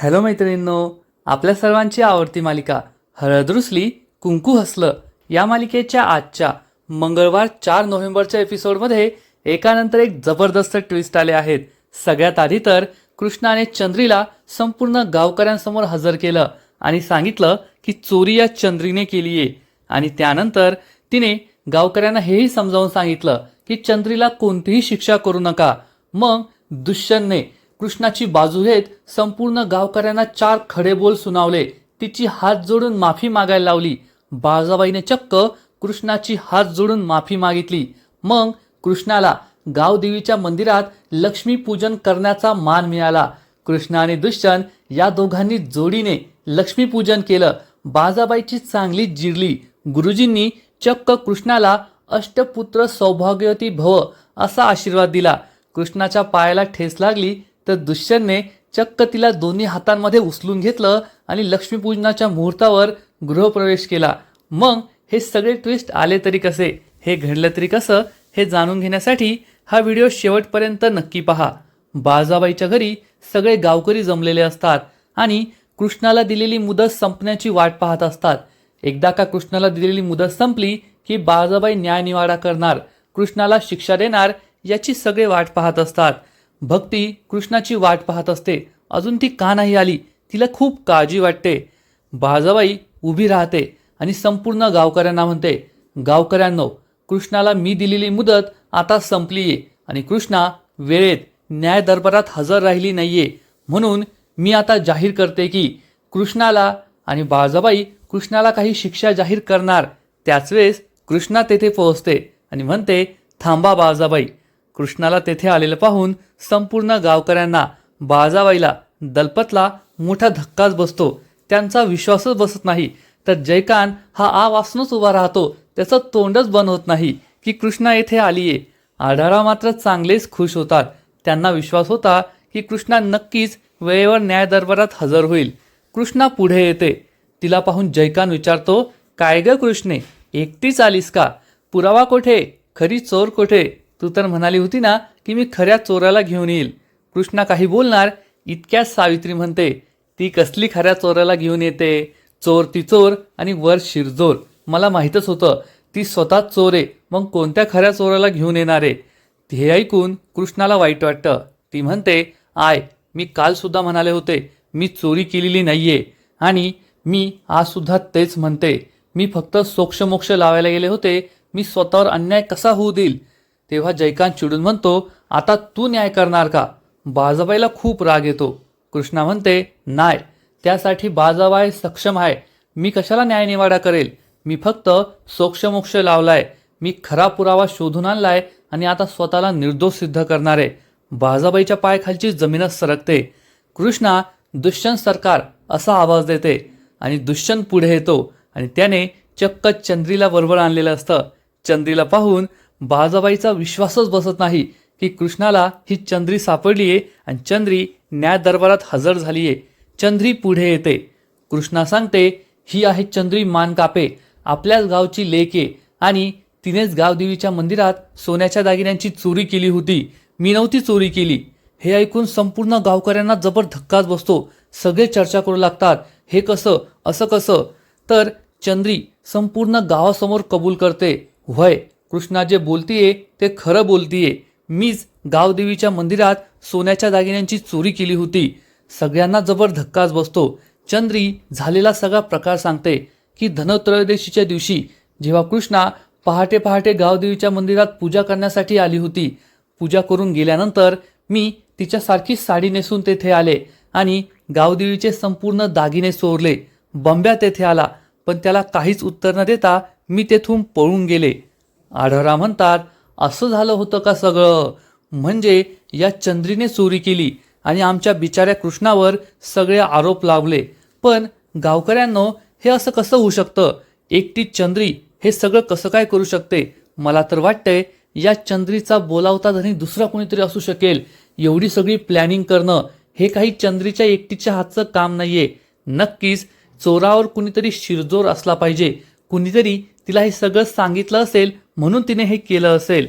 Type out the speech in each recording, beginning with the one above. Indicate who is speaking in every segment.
Speaker 1: Hello मैत्रिणींनो आपल्या सर्वांची आवडती मालिका हळद रुसली कुंकू हसलं या मालिकेच्या आजच्या मंगळवार चार नोव्हेंबरच्या एपिसोडमध्ये एकानंतर एक जबरदस्त ट्विस्ट आले आहेत. सगळ्यात आधी तर कृष्णाने चंद्रीला संपूर्ण गावकऱ्यांसमोर हजर केलं आणि सांगितलं की चोरी या चंद्रीने केली आहे. आणि त्यानंतर तिने गावकऱ्यांना हेही समजावून सांगितलं की चंद्रीला कोणतीही शिक्षा करू नका. मग दुष्यंतने कृष्णाची बाजू घेत संपूर्ण गावकऱ्यांना चार खडे बोल सुनावले. तिची हात जोडून माफी मागायला लावली. बाळजाबाईने चक्क कृष्णाची हात जोडून माफी मागितली. मग कृष्णाला गावदेवीच्या मंदिरात लक्ष्मीपूजन करण्याचा मान मिळाला. कृष्ण आणि दुष्यंत या दोघांनी जोडीने लक्ष्मीपूजन केलं. बाजाबाईची चांगली जिरली. गुरुजींनी चक्क कृष्णाला अष्टपुत्र सौभाग्यवती भव असा आशीर्वाद दिला. कृष्णाच्या पायाला ठेस लागली. तर दुष्यंतने चक्क तिला दोन्ही हातांमध्ये उचलून घेतलं आणि लक्ष्मीपूजनाच्या मुहूर्तावर गृहप्रवेश केला. मग हे सगळे ट्विस्ट आले तरी कसे? हे घडलं तरी कसं? हे जाणून घेण्यासाठी हा व्हिडिओ शेवटपर्यंत नक्की पहा. बाळजाबाईच्या घरी सगळे गावकरी जमलेले असतात आणि कृष्णाला दिलेली मुदत संपण्याची वाट पाहत असतात. एकदा का कृष्णाला दिलेली मुदत संपली की बाळजाबाई न्यायनिवाडा करणार कृष्णाला शिक्षा देणार याची सगळे वाट पाहत असतात. भक्ती कृष्णाची वाट पाहत असते. अजून ती का नाही आली? तिला खूप काळजी वाटते. बाळजाबाई उभी राहते आणि संपूर्ण गावकऱ्यांना म्हणते गावकऱ्यांनो कृष्णाला मी दिलेली मुदत आता संपलीये आणि कृष्णा वेळेत न्याय दरबारात हजर राहिली नाहीये. म्हणून मी आता जाहीर करते की कृष्णाला आणि बाळजाबाई कृष्णाला काही शिक्षा जाहीर करणार. त्याच वेळेस कृष्णा तेथे पोहोचते आणि म्हणते थांबा बाळजाबाई कृष्णाला तेथे आलेलं पाहून संपूर्ण गावकऱ्यांना बाळजाबाईला दलपतला मोठा धक्काच बसतो. त्यांचा विश्वासच बसत नाही. तर जयकांत हा आ उभा राहतो. त्याचं तोंडच बंद होत नाही की कृष्णा येथे आलीये. आढारा मात्र चांगलेच खुश होतात. त्यांना विश्वास होता की कृष्णा नक्कीच वेळेवर न्याय दरबारात हजर होईल. कृष्णा पुढे येते. तिला पाहून जयकांत विचारतो काय ग कृष्णे एकटीच आलीस का? पुरावा कोठे? खरी चोर कोठे? तू तर म्हणाली होती ना की मी खऱ्या चोराला घेऊन येईल. कृष्णा काही बोलणार इतक्याच सावित्री म्हणते ती कसली खऱ्या चोराला घेऊन येते? चोर ती चोर आणि वर शिरजोर. मला माहीतच होतं ती स्वतः चोर आहे मग कोणत्या खऱ्या चोराला घेऊन येणार आहे? हे ऐकून कृष्णाला वाईट वाटतं. ती म्हणते आय मी कालसुद्धा म्हणाले होते मी चोरी केलेली नाही आहे आणि मी आज सुद्धा तेच म्हणते. मी फक्त सोक्षमोक्ष लावायला गेले होते. मी स्वतःवर अन्याय कसा होऊ देईल? तेव्हा जयकांत चिडून म्हणतो आता तू न्याय करणार का? बाजाबाईला खूप राग येतो. कृष्णा म्हणते नाय त्यासाठी बाजाबाई सक्षम आहे. मी कशाला न्यायनिवाडा करेल? मी फक्त सोक्षमोक्ष लावलाय. मी खरा पुरावा शोधून आणलाय आणि आता स्वतःला निर्दोष सिद्ध करणार. आहे बाजाबाईच्या पायाखालची जमीनच सरकते. कृष्णा दुष्यंत सरकार असा आवाज देते आणि दुष्यंत पुढे येतो आणि त्याने चक्क चंद्रीला बरोबर आणलेलं असतं. चंद्रीला पाहून बाजाबाईचा विश्वासच बसत नाही की कृष्णाला ही चंद्री सापडली आहे आणि चंद्री न्याय दरबारात हजर झाली आहे. चंद्री पुढे येते. कृष्णा सांगते ही आहे चंद्री मानकापे आपल्याच गावची लेके आणि तिनेच गावदेवीच्या मंदिरात सोन्याच्या दागिन्यांची चोरी केली होती. मी नव्हती चोरी केली. हे ऐकून संपूर्ण गावकऱ्यांना जबर धक्काच बसतो. सगळे चर्चा करू लागतात. हे कसं? असं कसं? तर चंद्री संपूर्ण गावासमोर कबूल करते. व्हय कृष्णा जे बोलतीये ते खरं बोलतीये. मीच गावदेवीच्या मंदिरात सोन्याच्या दागिन्यांची चोरी केली होती. सगळ्यांना जबर धक्काच बसतो. चंद्री झालेला सगळा प्रकार सांगते की धनत्रयोदशीच्या दिवशी जेव्हा कृष्णा पहाटे पहाटे गावदेवीच्या मंदिरात पूजा करण्यासाठी आली होती. पूजा करून गेल्यानंतर मी तिच्यासारखी साडी नेसून तेथे आले आणि गावदेवीचे संपूर्ण दागिने चोरले बंब्या तेथे आला पण त्याला काहीच उत्तर न देता मी तेथून पळून गेले. आढळरा म्हणतात असं झालं होतं का सगळं? म्हणजे या चंद्रीने चोरी केली आणि आमच्या बिचाऱ्या कृष्णावर सगळे आरोप लावले. पण गावकऱ्यांनो हे असं कसं होऊ शकतं? एकटी चंद्री हे सगळं कसं काय करू शकते? मला तर वाटतंय या चंद्रीचा बोलावता धनी दुसरा कोणीतरी असू शकेल. एवढी सगळी प्लॅनिंग करणं हे काही चंद्रीच्या एकटीच्या हातचं काम नाहीये. नक्कीच चोरावर कुणीतरी शिरजोर असला पाहिजे. कुणीतरी तिला हे सगळं सांगितलं असेल म्हणून तिने हे केलं असेल.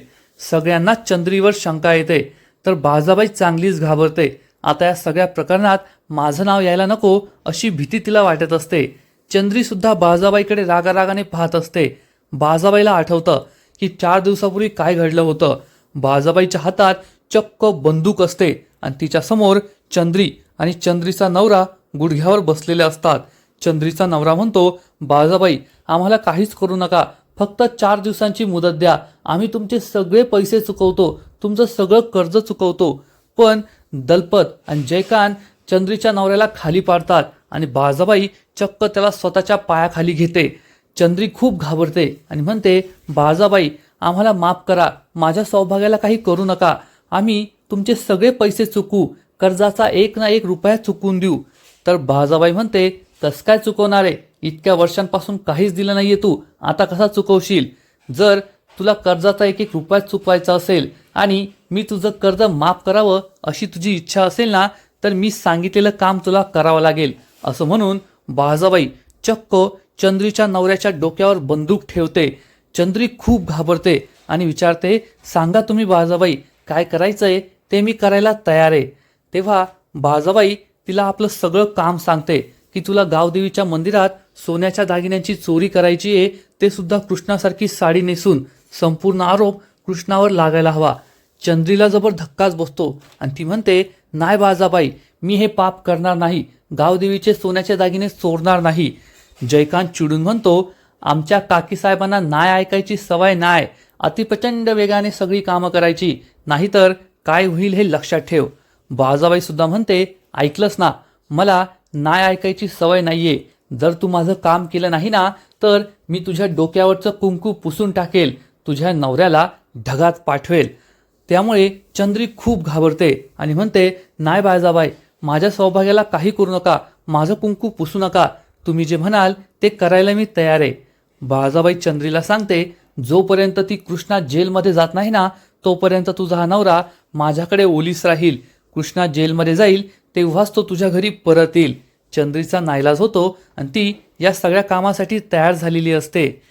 Speaker 1: सगळ्यांना चंद्रीवर शंका येते. तर बाजाबाई चांगलीच घाबरते. आता या सगळ्या प्रकरणात माझं नाव यायला नको अशी भीती तिला वाटत असते. चंद्रीसुद्धा बाजाबाईकडे रागारागाने पाहत असते. बाजाबाईला आठवतं की चार दिवसापूर्वी काय घडलं होतं. बाजाबाईच्या हातात चक्क बंदूक असते आणि तिच्या समोर चंद्री आणि चंद्रीचा नवरा गुडघ्यावर बसलेले असतात. चंद्रीचा नवरा म्हणतो बाजाबाई आम्हाला काहीच करू नका. फक्त चार दिवसांची मुदत द्या. आम्ही तुमचे सगळे पैसे चुकवतो. तुमचं सगळं कर्ज चुकवतो. पण दलपत आणि जयकांत चंद्रीच्या नवऱ्याला खाली पाडतात आणि बाजाबाई चक्क त्याला स्वतःच्या पायाखाली घेते. चंद्री खूप घाबरते आणि म्हणते बाजाबाई आम्हाला माफ करा. माझ्या सौभाग्याला काही करू नका. आम्ही तुमचे सगळे पैसे चुकू. कर्जाचा एक ना एक रुपया चुकून देऊ. तर बाजाबाई म्हणते कस काय चुकवणार आहे? इतक्या वर्षांपासून काहीच दिलं नाहीये तू. आता कसा चुकवशील? जर तुला कर्जाचा एक एक रुपया चुकवायचा असेल आणि मी तुझं कर्ज माफ करावं अशी तुझी इच्छा असेल ना तर मी सांगितलेलं काम तुला करावं लागेल. असं म्हणून बाजाबाई चक्क चंद्रीच्या नवऱ्याच्या डोक्यावर बंदूक ठेवते. चंद्री खूप घाबरते आणि विचारते सांगा तुम्ही बाळजाबाई काय करायचं आहे ते मी करायला तयार आहे. तेव्हा बाजाबाई तिला आपलं सगळं काम सांगते. की तुला गावदेवीच्या मंदिरात सोन्याच्या दागिन्यांची चोरी करायची आहे ते सुद्धा कृष्णासारखी साडी नेसून संपूर्ण आरोप कृष्णावर लागायला हवा. चंद्रीला जबर धक्काच बसतो आणि ती म्हणते नाही बाजाबाई मी हे पाप करणार नाही. गावदेवीचे सोन्याचे दागिने चोरणार नाही. जयकांत चिडून म्हणतो आमच्या काकीसाहेबांना नाय ऐकायची सवय नाय अतिप्रचंड वेगाने सगळी कामं करायची. नाहीतर काय होईल हे लक्षात ठेव. बाजाबाई सुद्धा म्हणते ऐकलंच ना. मला नाय ऐकायची सवय नाहीये. जर तू माझं काम केलं नाही ना तर मी तुझ्या डोक्यावरचं कुंकू पुसून टाकेल तुझ्या नवऱ्याला ढगात पाठवेल. त्यामुळे चंद्री खूप घाबरते आणि म्हणते नाही बाळजाबाई माझ्या सौभाग्याला काही करू नका माझं कुंकू पुसू नका. तुम्ही जे म्हणाल ते करायला मी तयार आहे. बाळाजाबाई चंद्रीला सांगते जोपर्यंत ती कृष्णा जेलमध्ये जात नाही ना तोपर्यंत तुझा हा नवरा माझ्याकडे ओलीस राहील. कृष्णा जेलमध्ये जाईल तेव्हाच तो तुझ्या घरी परत येईल चंद्रीचा नाईलाज होतो आणि ती या सगळ्या कामासाठी तयार झालेली असते.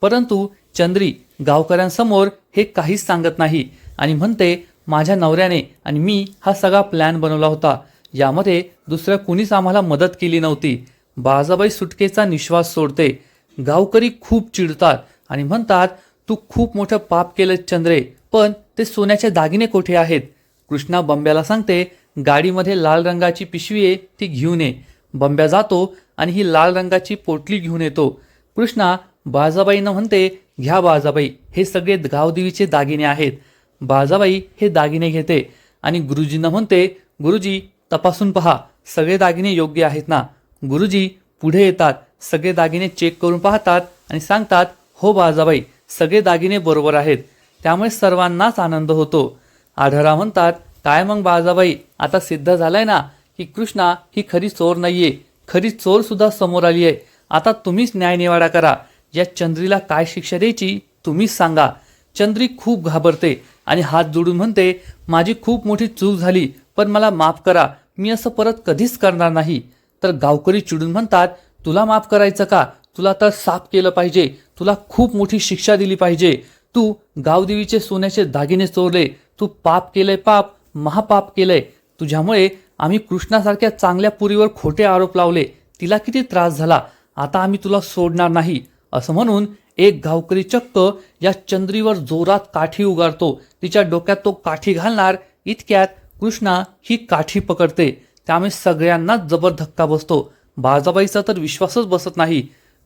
Speaker 1: परंतु चंद्री गावकऱ्यांसमोर हे काहीच सांगत नाही आणि म्हणते माझ्या नवऱ्याने आणि मी हा सगळा प्लॅन बनवला होता. यामध्ये दुसऱ्या कुणीच आम्हाला मदत केली नव्हती. बाळजाबाई सुटकेचा निश्वास सोडते. गावकरी खूप चिडतात आणि म्हणतात तू खूप मोठं पाप केलं चंद्रे पण ते सोन्याचे दागिने कोठे आहेत? कृष्णा बंब्याला सांगते गाडीमध्ये लाल रंगाची पिशवी आहे ती घेऊन ये. बंब्या जातो आणि ही लाल रंगाची पोटली घेऊन येतो. कृष्णा बाळजाबाईनं म्हणते घ्या बाळजाबाई हे सगळे गावदेवीचे दागिने आहेत. बाजाबाई हे दागिने घेते. आणि गुरुजींना म्हणते गुरुजी तपासून पहा सगळे दागिने योग्य आहेत ना? गुरुजी पुढे येतात सगळे दागिने चेक करून पाहतात आणि सांगतात हो बाजाबाई सगळे दागिने बरोबर आहेत. त्यामुळे सर्वांनाच आनंद होतो. आढळा म्हणतात काय मग बाळजाबाई आता सिद्ध झालंय ना की कृष्णा ही खरी चोर नाहीये. खरी चोर सुद्धा समोर आली आहे. आता तुम्हीच न्यायनिवाडा करा. या चंद्रीला काय शिक्षा द्यायची तुम्हीच सांगा. चंद्री खूप घाबरते आणि हात जोडून म्हणते माझी खूप मोठी चूक झाली पण मला माफ करा. मी असं परत कधीच करणार नाही. तर गावकरी चिडून म्हणतात तुला माफ करायचं का? तुला तर साफ केलं पाहिजे. तुला खूप मोठी शिक्षा दिली पाहिजे. तू गावदेवीचे सोन्याचे दागिने चोरले. तू पाप केलंय पाप. महापाप केलंय. तुझ्यामुळे आम्ही कृष्णासारख्या चांगल्या पुरीवर खोटे आरोप लावले. तिला किती त्रास झाला. आता आम्ही तुला सोडणार नाही. असं म्हणून एक गावकरी चक्क या चंद्रीवर जोरात काठी उगारतो. तिच्या डोक्यात तो काठी घालणार. इतक्यात कृष्णा ही काठी पकडते. त्यामुळे सगळ्यांनाच जबर धक्का बसतो. बाजाबाईचा तर विश्वासच बसत नाही.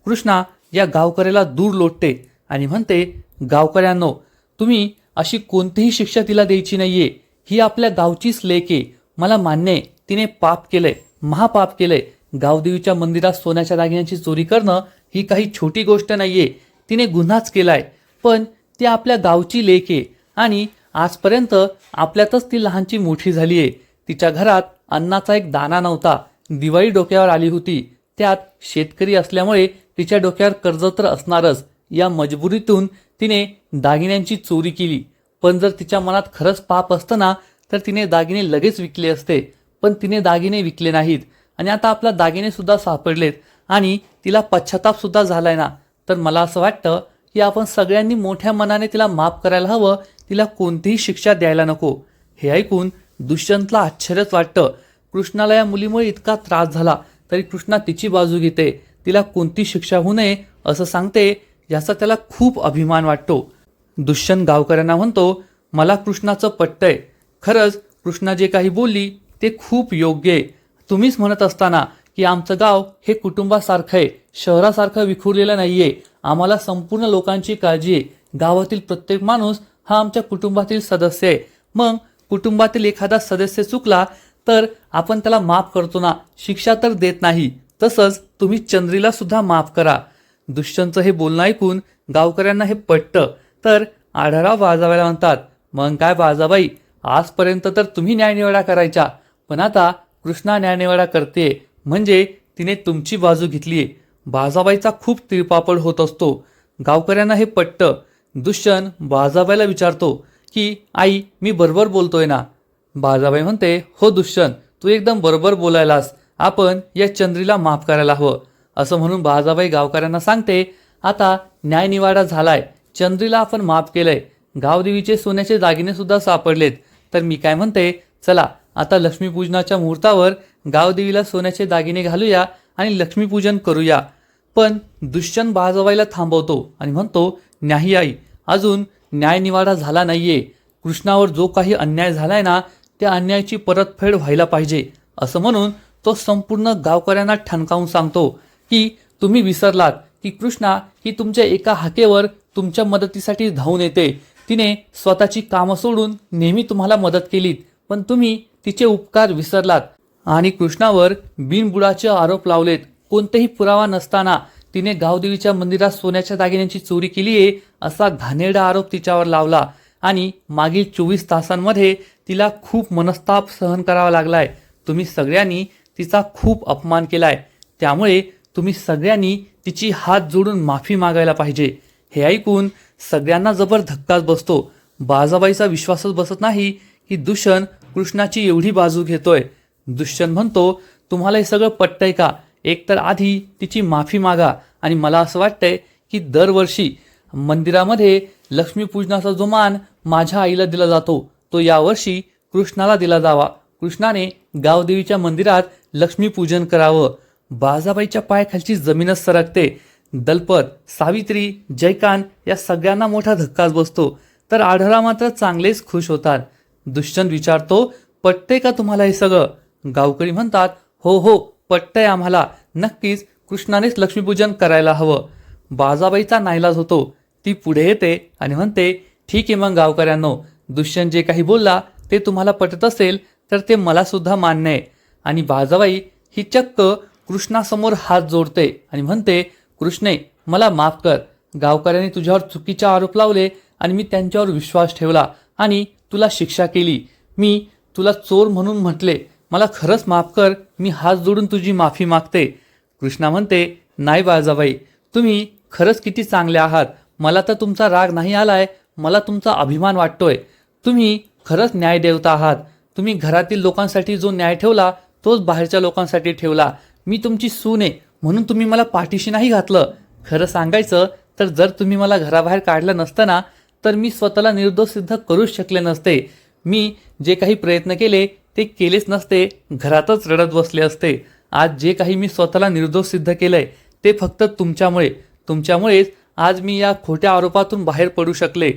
Speaker 1: कृष्णा या गावकऱ्याला दूर लोटते आणि म्हणते गावकऱ्यांनो तुम्ही अशी कोणतीही शिक्षा तिला द्यायची नाहीये. ही आपल्या गावचीच लेके मला मान्य आहे. तिने पाप केलंय महापाप केलंय. गावदेवीच्या मंदिरात सोन्याच्या दागिन्यांची चोरी करणं ही काही छोटी गोष्ट नाहीये. तिने गुन्हाच केलाय. पण ती आपल्या गावची लेक आहे आणि आजपर्यंत आपल्यातच ती लहानची मोठी झाली आहे तिच्या घरात अन्नाचा एक दाना नव्हता. दिवाळी डोक्यावर आली होती. त्यात शेतकरी असल्यामुळे तिच्या डोक्यावर कर्ज तर असणारच. या मजबुरीतून तिने दागिन्यांची चोरी केली. पण जर तिच्या मनात खरंच पाप असतं ना तर तिने दागिने लगेच विकले असते. पण तिने दागिने विकले नाहीत. आणि आता आपला दागिनेसुद्धा सापडलेत. आणि तिला पश्चाताप सुद्धा झालाय ना. तर मला असं वाटतं की आपण सगळ्यांनी मोठ्या मनाने तिला माफ करायला हवं. तिला कोणतीही शिक्षा द्यायला नको. हे ऐकून दुष्यंतला आश्चर्यच वाटतं. कृष्णाला या मुलीमुळे इतका त्रास झाला तरी कृष्णा तिची बाजू घेते. तिला कोणती शिक्षा होऊ नये असं सांगते याचा त्याला खूप अभिमान वाटतो. दुष्यंत गावकऱ्यांना म्हणतो मला कृष्णाचं पटतंय खरंच कृष्णा जे काही बोलली ते खूप योग्य आहे. तुम्हीच म्हणत असताना की आमचं गाव हे कुटुंबासारखं आहे. शहरासारखं विखुरलेलं नाही आहे आम्हाला संपूर्ण लोकांची काळजी आहे. गावातील प्रत्येक माणूस हा आमच्या कुटुंबातील सदस्य आहे. मग कुटुंबातील एखादा सदस्य चुकला तर आपण त्याला माफ करतो ना? शिक्षा तर देत नाही. तसंच तुम्ही चंद्रीला सुद्धा माफ करा. दुष्यंतचं हे बोलणं ऐकून गावकऱ्यांना हे पटतं. तर आढळराव बाजाबाईला म्हणतात मग काय बाजाबाई आजपर्यंत तर तुम्ही न्यायनिवाडा करायच्या पण आता कृष्णा न्यायनिवाडा करते म्हणजे तिने तुमची बाजू घेतलीये बाजाबाईचा खूप तिळपापड होत असतो. गावकऱ्यांना हे पटतं. दुष्यन बाजाबाईला विचारतो की आई मी बरोबर बोलतोय ना? बाजाबाई म्हणते हो दुष्यन तू एकदम बरोबर बोलायलास. आपण या चंद्रीला माफ करायला हवं. असं म्हणून बाजाबाई गावकऱ्यांना सांगते आता न्यायनिवाडा झालाय. चंद्रीला आपण माफ केलंय. गावदेवीचे सोन्याचे दागिने सुद्धा सापडलेत. तर मी काय म्हणते? चला आता लक्ष्मीपूजनाच्या मुहूर्तावर गावदेवीला सोन्याचे दागिने घालूया आणि लक्ष्मीपूजन करूया. पण दुष्यंत बाजाबाईला थांबवतो आणि म्हणतो न्याही आई अजून न्यायनिवाडा झाला नाहीये. कृष्णावर जो काही अन्याय झालाय ना त्या अन्यायाची परतफेड व्हायला पाहिजे. असं म्हणून तो संपूर्ण गावकऱ्यांना ठणकावून सांगतो की तुम्ही विसरलात. की कृष्णा ही तुमच्या एका हाकेवर तुमच्या मदतीसाठी धावून येते. तिने स्वतःची कामं सोडून नेहमी तुम्हाला मदत केलीत पण तुम्ही तिचे उपकार विसरलात आणि कृष्णावर बिनबुडाचे आरोप लावलेत. कोणतेही पुरावा नसताना तिने गावदेवीच्या मंदिरात सोन्याच्या दागिन्यांची चोरी केली आहे असा घाणेरडा आरोप तिच्यावर लावला आणि मागील चोवीस तासांमध्ये तिला खूप मनस्ताप सहन करावा लागलाय. तुम्ही सगळ्यांनी तिचा खूप अपमान केलाय. त्यामुळे तुम्ही सगळ्यांनी तिची हात जोडून माफी मागायला पाहिजे. हे ऐकून सगळ्यांना जबर धक्काच बसतो. बाजाबाईचा विश्वासच बसत नाही की दुष्यंत कृष्णाची एवढी बाजू घेतोय. दुष्यंत म्हणतो तुम्हाला हे सगळं पटतंय का? एकतर आधी तिची माफी मागा आणि मला असं वाटतंय की दरवर्षी मंदिरामध्ये लक्ष्मीपूजनाचा जो मान माझ्या आईला दिला जातो तो यावर्षी कृष्णाला दिला जावा. कृष्णाने गावदेवीच्या मंदिरात लक्ष्मीपूजन करावं. बाजाबाईच्या पायाखालची जमीनच सरकते. दलपत सावित्री जयकांत या सगळ्यांना मोठा धक्काच बसतो. तर आढळा मात्र चांगलेच खुश होतात. दुष्यंत विचारतो पटते का तुम्हाला हे सगळं? गावकरी म्हणतात हो हो पटतंय आम्हाला. नक्कीच कृष्णानेच लक्ष्मीपूजन करायला हवं. बाजाबाईचा नाईलाज होतो. ती पुढे येते आणि म्हणते ठीक आहे मग गावकऱ्यांनो दुष्यंत जे काही बोलला ते तुम्हाला पटत असेल तर ते मलासुद्धा मान्य आहे. आणि बाजाबाई ही चक्क कृष्णासमोर हात जोडते आणि म्हणते कृष्णे मला माफ कर. गावकऱ्यांनी तुझ्यावर चुकीचे आरोप लावले आणि मी त्यांच्यावर विश्वास ठेवला आणि तुला शिक्षा केली. मी तुला चोर म्हणून म्हटले. मला खरंच माफ कर. मी हात जोडून तुझी माफी मागते. कृष्णा म्हणते नाही बाळजाबाई तुम्ही खरंच किती चांगले आहात. मला तर तुमचा राग नाही आलाय. मला तुमचा अभिमान वाटतोय. तुम्ही खरंच न्यायदेवता आहात. तुम्ही घरातील लोकांसाठी जो न्याय ठेवला तोच बाहेरच्या लोकांसाठी ठेवला. मी तुमची सून आहे. म्हणून तुम्ही मला पाठीशी नाही घातलं. खरं सांगायचं तर जर तुम्ही मला घराबाहेर काढलं नसतं ना तर मी स्वतःला निर्दोष सिद्ध करूच शकले नसते. मी जे काही प्रयत्न केले ते केलेच नसते. घरातच रडत बसले असते. आज जे काही मी स्वतःला निर्दोष सिद्ध केलंय ते फक्त तुमच्यामुळे. तुमच्यामुळेच आज मी या खोट्या आरोपातून बाहेर पडू शकले.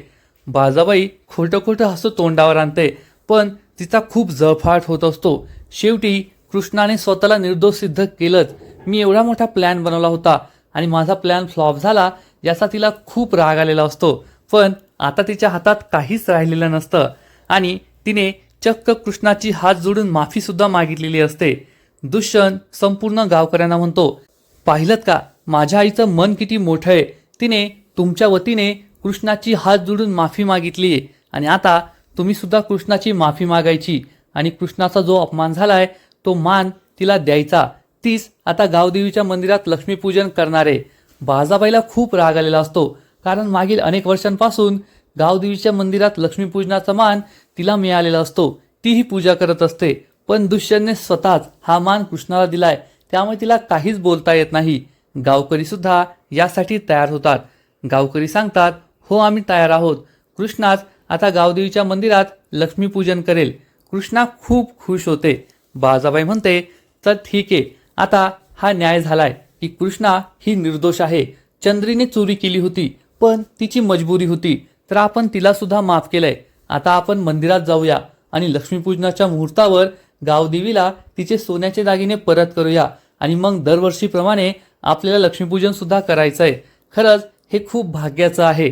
Speaker 1: बाजाबाई खोटं खोटं हसू तोंडावर आणते पण तिचा खूप जळफाट होत असतो. शेवटी कृष्णाने स्वतःला निर्दोष सिद्ध केलंच. मी एवढा मोठा प्लॅन बनवला होता आणि माझा प्लॅन फ्लॉप झाला याचा तिला खूप राग आलेला असतो. पण आता तिच्या हातात काहीच राहिलेलं नसतं आणि तिने चक्क कृष्णाची हात जोडून माफीसुद्धा मागितलेली असते. दुष्यंत संपूर्ण गावकऱ्यांना म्हणतो पाहिलं का? माझ्या आईचं मन किती मोठं आहे. तिने तुमच्या वतीने कृष्णाची हात जोडून माफी मागितली आहे आणि आता तुम्ही सुद्धा कृष्णाची माफी मागायची आणि कृष्णाचा जो अपमान झाला आहे तो मान तिला द्यायचा. तीच आता गावदेवीच्या मंदिरात लक्ष्मीपूजन करणारे. बाजाबाईला खूप राग आलेला असतो. कारण मागील अनेक वर्षांपासून गावदेवीच्या मंदिरात लक्ष्मीपूजनाचा मान तिला मिळालेला असतो. तीही पूजा करत असते. पण दुष्यंतने स्वतःच हा मान कृष्णाला दिलाय. त्यामुळे तिला काहीच बोलता येत नाही. गावकरी सुद्धा यासाठी तयार होतात. गावकरी सांगतात हो आम्ही तयार आहोत. कृष्णाच आता गावदेवीच्या मंदिरात लक्ष्मीपूजन करेल. कृष्णा खूप खुश होते. बाजाबाई म्हणते तर ठीक आहे आता हा न्याय झालाय की कृष्णा ही निर्दोष आहे. चंद्रीने चोरी केली होती पण तिची मजबुरी होती. तर आपण तिला सुद्धा माफ केलंय. आता आपण मंदिरात जाऊया आणि लक्ष्मीपूजनाच्या मुहूर्तावर गावदेवीला तिचे सोन्याचे दागिने परत करूया. आणि मग दरवर्षीप्रमाणे आपल्याला लक्ष्मीपूजन सुद्धा आहे खरंच हे खूप भाग्याचं आहे.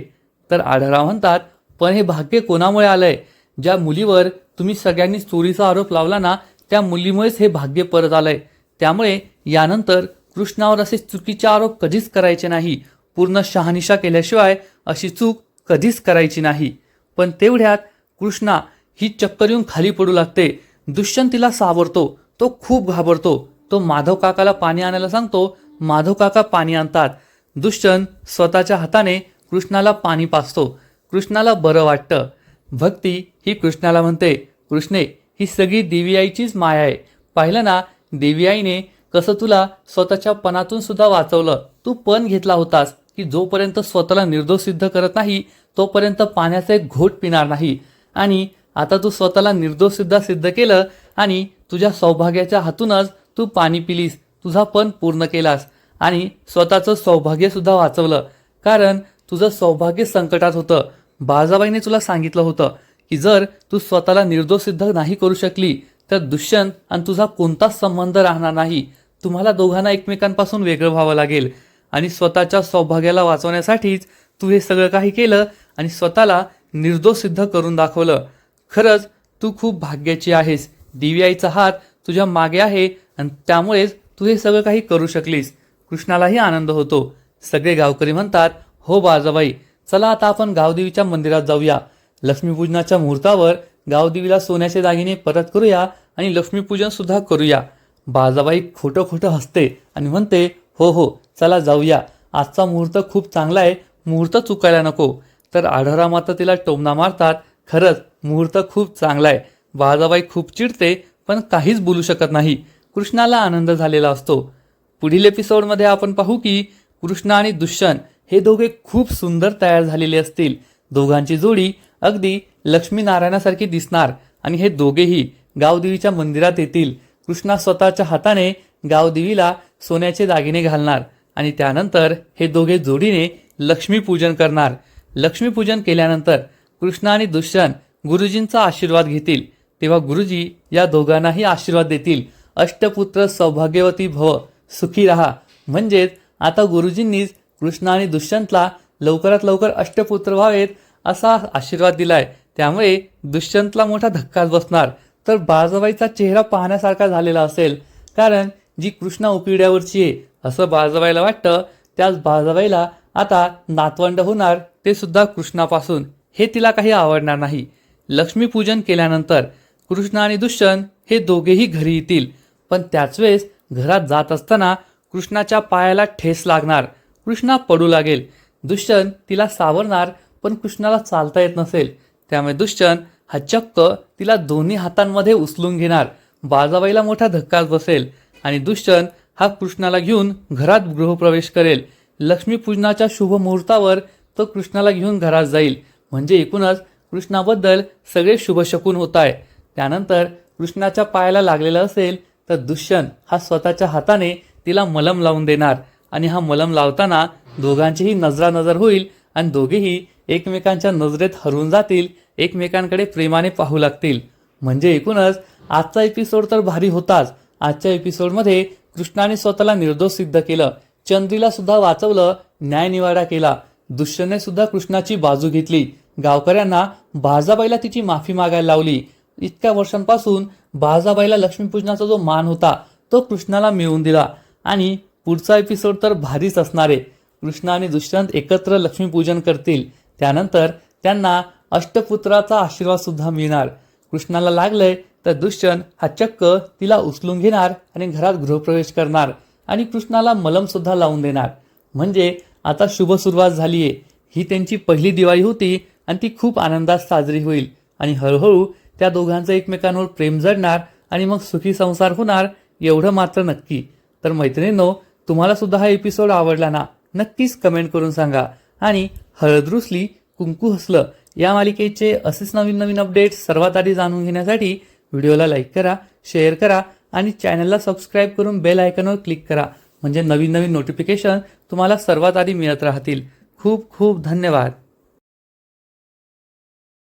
Speaker 1: तर आढळराव म्हणतात पण हे भाग्य कोणामुळे आलंय? ज्या मुलीवर तुम्ही सगळ्यांनी चोरीचा आरोप लावला ना त्या मुलीमुळेच हे भाग्य परत आलंय. त्यामुळे यानंतर कृष्णावर असे चुकीचे आरोप कधीच करायचे नाही. पूर्ण शहानिशा केल्याशिवाय अशी चूक कधीच करायची नाही. पण तेवढ्यात कृष्णा ही चक्कर येऊन खाली पडू लागते. दुष्यंत तिला सावरतो. तो खूप घाबरतो. तो माधव काकाला पाणी आणायला सांगतो. माधव काका पाणी आणतात. दुष्यंत स्वतःच्या हाताने कृष्णाला पाणी पाचतो कृष्णाला बरं वाटतं. भक्ती ही कृष्णाला म्हणते. कृष्णे ही सगळी देवी आईचीच माया आहे. पाहिलं ना देवी आईने कसं तुला स्वतःच्या पणातून सुद्धा वाचवलं. तू पण घेतला होतास की जोपर्यंत स्वतःला निर्दोष सिद्ध करत नाही तोपर्यंत पाण्याचा एक घोट पिणार नाही. आणि आता तू स्वतःला निर्दोष सुद्धा सिद्ध केलं आणि तुझ्या सौभाग्याच्या हातूनच तू पाणी पिलीस. तुझा पण पूर्ण केलास. आणि स्वतःचं सौभाग्य सुद्धा वाचवलं. कारण तुझं सौभाग्य संकटात होतं. बाजाबाईने तुला सांगितलं होतं. की जर तू स्वतःला निर्दोष सिद्ध नाही करू शकली तर दुष्यंत आणि तुझा कोणताच संबंध राहणार नाही. तुम्हाला दोघांना एकमेकांपासून वेगळं व्हावं लागेल. आणि स्वतःच्या सौभाग्याला वाचवण्यासाठीच तू हे सगळं काही केलं आणि स्वतःला निर्दोष सिद्ध करून दाखवलं. खरंच तू खूप भाग्याची आहेस. देवी आईचा हात तुझ्या मागे आहे आणि त्यामुळेच तू हे सगळं काही करू शकलीस. कृष्णालाही आनंद होतो. सगळे गावकरी म्हणतात हो बाजाबाई चला आता आपण गावदेवीच्या मंदिरात जाऊया. लक्ष्मीपूजनाच्या मुहूर्तावर गावदेवीला सोन्याचे दागिने परत करूया आणि लक्ष्मीपूजन सुद्धा करूया. बाजाबाई खोटं खोटं हसते आणि म्हणते हो हो चला जाऊया. आजचा मुहूर्त खूप चांगला आहे. मुहूर्त चुकायला नको. तर आढरा माता तिला टोमना मारतात. खरंच मुहूर्त खूप चांगला आहे. बाजाबाई खूप चिडते पण काहीच बोलू शकत नाही. कृष्णाला आनंद झालेला असतो. पुढील एपिसोडमध्ये आपण पाहू की कृष्ण आणि दुष्यंत हे दोघे खूप सुंदर तयार झालेले असतील. दोघांची जोडी अगदी लक्ष्मीनारायणासारखी दिसणार आणि हे दोघेही गावदेवीच्या मंदिरात येतील. कृष्णा स्वतःच्या हाताने गावदेवीला सोन्याचे दागिने घालणार आणि त्यानंतर हे दोघे जोडीने लक्ष्मीपूजन करणार. लक्ष्मीपूजन केल्यानंतर कृष्ण आणि दुष्यंत गुरुजींचा आशीर्वाद घेतील. तेव्हा गुरुजी या दोघांनाही आशीर्वाद देतील. अष्टपुत्र सौभाग्यवती भव सुखी राहा. म्हणजेच आता गुरुजींनीच कृष्ण आणि दुष्यंतला लवकरात लवकर अष्टपुत्र व्हावेत असा आशीर्वाद दिलाय. त्यामुळे दुष्यंतला मोठा धक्काच बसणार. तर बाळजाबाईचा चेहरा पाहण्यासारखा झालेला असेल. कारण जी कृष्णा उपिड्यावरची आहे असं बाळजाबाईला वाटतं त्याच बाळजाबाईला आता नातवंड होणार ते सुद्धा कृष्णापासून. हे तिला काही आवडणार नाही. लक्ष्मीपूजन केल्यानंतर कृष्ण आणि दुष्यंत हे दोघेही घरी येतील. पण त्याच वेळेस घरात जात असताना कृष्णाच्या पायाला ठेस लागणार. कृष्णा पडू लागेल. दुष्यंत तिला सावरणार पण कृष्णाला चालता येत नसेल त्यामुळे दुष्यंत हा चक्क तिला दोन्ही हातांमध्ये उचलून घेणार. बाजाबाईला मोठा धक्काच बसेल आणि दुष्यंत हा कृष्णाला घेऊन घरात गृहप्रवेश करेल. लक्ष्मीपूजनाच्या शुभ मुहूर्तावर तो कृष्णाला घेऊन घरात जाईल. म्हणजे एकूणच कृष्णाबद्दल सगळे शुभशकून होत आहे. त्यानंतर कृष्णाच्या पायाला लागलेलं असेल तर दुष्यंत हा स्वतःच्या हाताने तिला मलम लावून देणार. आणि हा मलम लावताना दोघांचीही नजरानजर होईल आणि दोघेही एकमेकांच्या नजरेत हरवून जातील एकमेकांकडे प्रेमाने पाहू लागतील. म्हणजे एकूणच आजचा एपिसोड तर भारी होताच. आजच्या एपिसोडमध्ये कृष्णाने स्वतःला निर्दोष सिद्ध केलं. चंद्रीला सुद्धा वाचवलं न्यायनिवाडा केला. दुष्यने सुद्धा कृष्णाची बाजू घेतली. गावकऱ्यांना बाजाबाईला तिची माफी मागायला लावली. इतक्या वर्षांपासून बाजाबाईला लक्ष्मीपूजनाचा जो मान होता तो कृष्णाला मिळवून दिला. आणि पुढचा एपिसोड तर भारीच असणार आहे. कृष्ण आणि दुष्यंत एकत्र लक्ष्मीपूजन करतील. त्यानंतर त्यांना अष्टपुत्राचा आशीर्वाद सुद्धा मिळणार. कृष्णाला लागलंय तर दुष्यंत हा चक्क तिला उचलून घेणार आणि घरात गृहप्रवेश करणार आणि कृष्णाला मलम सुद्धा लावून देणार. म्हणजे आता शुभ सुरुवात झालीये. ही त्यांची पहिली दिवाळी होती आणि ती खूप आनंदात साजरी होईल. आणि हळूहळू त्या दोघांचं एकमेकांवर प्रेम जडणार आणि मग सुखी संसार होणार एवढं मात्र नक्की. तर मैत्रिणींनो तुम्हाला सुद्धा हा एपिसोड आवडला ना नक्कीच कमेंट करून सांगा. आणि हळदरुसली कुंकू हसलं या मालिकेचे असेच नवीन नवीन अपडेट्स सर्वात आधी जाणून घेण्यासाठी व्हिडिओला लाईक करा शेअर करा आणि चॅनलला सबस्क्राईब करून बेल आयकॉनवर क्लिक करा. म्हणजे नवीन नवीन नोटिफिकेशन तुम्हाला सर्वात आधी मिळत राहतील. खूप खूप धन्यवाद.